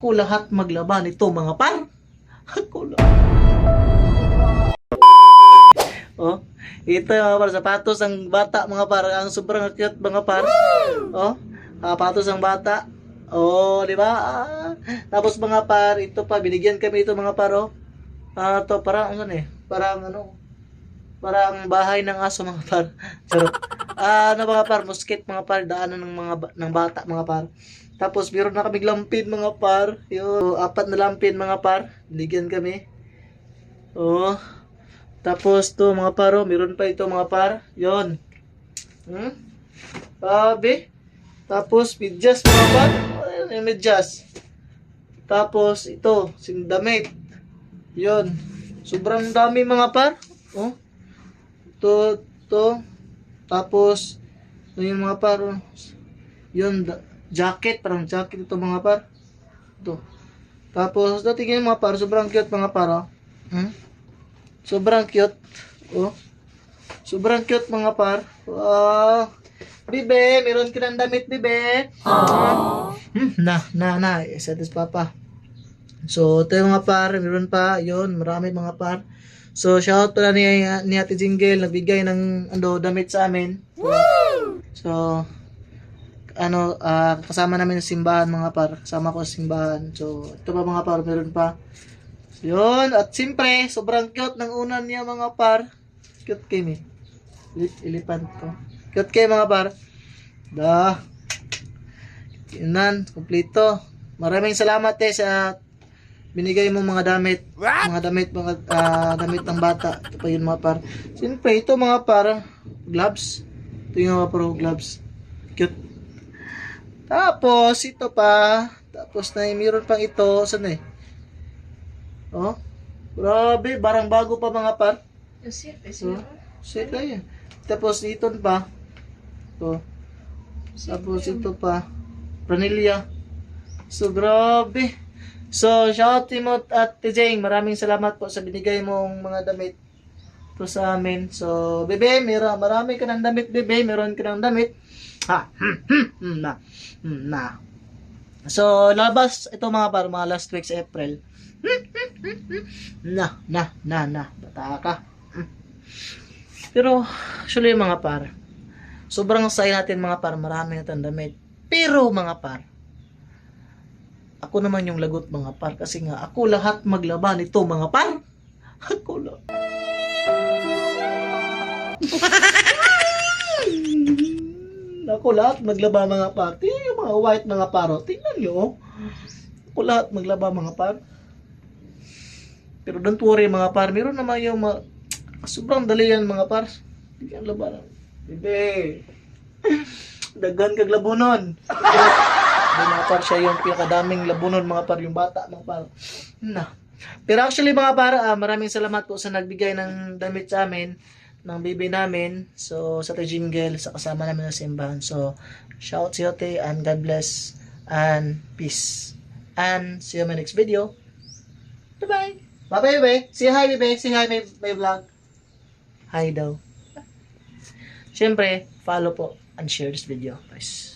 Ako lahat maglaban ito mga par. Ako. Oh, ito mga par, sapatos ng bata mga par, ang sobrang cute mga par. Oh, sapatos ng bata. Oh, di ba? Tapos mga par, ito pa binigyan kami ito mga par, oh. Ah, to parang ano eh, parang ano, parang bahay ng aso mga par. Charot. Ah, ano mga par, musket mga par, daanan ng mga ng bata mga par. Tapos meron na kaming lampin mga par. Yung apat na lampin mga par. Binigyan kami. Oh. Tapos to mga paro, meron pa ito mga par. Yon. Hmm? Sabi. Tapos medyas mga par. Ayun medyas. Tapos ito, sindamit. Yon. Sobrang dami mga par. Oh. To, to. Tapos, ito yung mga par. oh. Yun, jacket, parang jacket ito mga par. Ito. Tapos, ito tingin mga par, sobrang cute mga par. Oh. Hmm? Sobrang cute. Oh. Sobrang cute mga par. Wow. Bibe, meron ka ng damit, bibe. Hmm, na, na, na. Isa this papa. So, ito yung mga par. Meron pa. Yun, marami mga par. So, shoutout pala ni, ni Ate Jingle. Nagbigay ng ano, damit sa amin. So, ano, ah, kasama namin sa simbahan mga par. Kasama ko sa simbahan. So, ito pa mga par, meron pa. So, yun. At siyempre, sobrang cute ng unan niya mga par. Cute kay me. Ilipan to. Cute kay mga par. Da. Yun kumplito. Maraming salamat eh sa binigay mo mga damit. Mga damit, mga ah, damit ng bata. Ito pa yun mga par. Siyempre, ito mga par, gloves. Ito yung mga par, gloves. Cute. Tapos, ito pa. Tapos na mayroon pang ito. Saan eh? Oh. Grabe, barang bago pa mga par. Kasi, So, shit na yun. Tapos dito pa. Oh. Tapos ito pa. Pranilya. So, grabe. So, shout out mo at Tijeng. Maraming salamat po sa binigay mong mga damit po sa amin. So, bebe, meron, marami ka ng damit, bebe. Meron ka ng damit. Ha, hmm, hmm, hmm, na, hmm, na. So, labas ito mga par, mga last week sa April. Hmm, hmm. Na, na, na, na. Bata ka. Pero, actually mga par, sobrang saya natin mga par, marami na tayong damit. Pero mga par, ako naman yung lagot mga par kasi nga ako lahat maglaban ito mga par. Ako lang. ako lahat maglaba mga par. Tingnan yung mga white mga paro. Tingnan nyo. oh. Ako lahat maglaba mga par. Pero don't worry mga par. Meron naman yung mga... Sobrang dali yan mga par. Hindi yan labanan. Bebe. Daghan kag labunon. Hindi mga par siya yung pinakadaming labunon mga par. Yung bata mga par. Na. Pero actually mga par, ah, maraming salamat po sa nagbigay ng damit sa amin ng baby namin. So, sa Tay Jingle, sa kasama namin sa simbahan. So, shout to Yote and God bless and peace. And see you in my next video. Bye-bye. Bye-bye, bebe. Say hi, bebe. Say hi, may, may vlog. Hi daw. Siyempre, follow po and share this video, guys.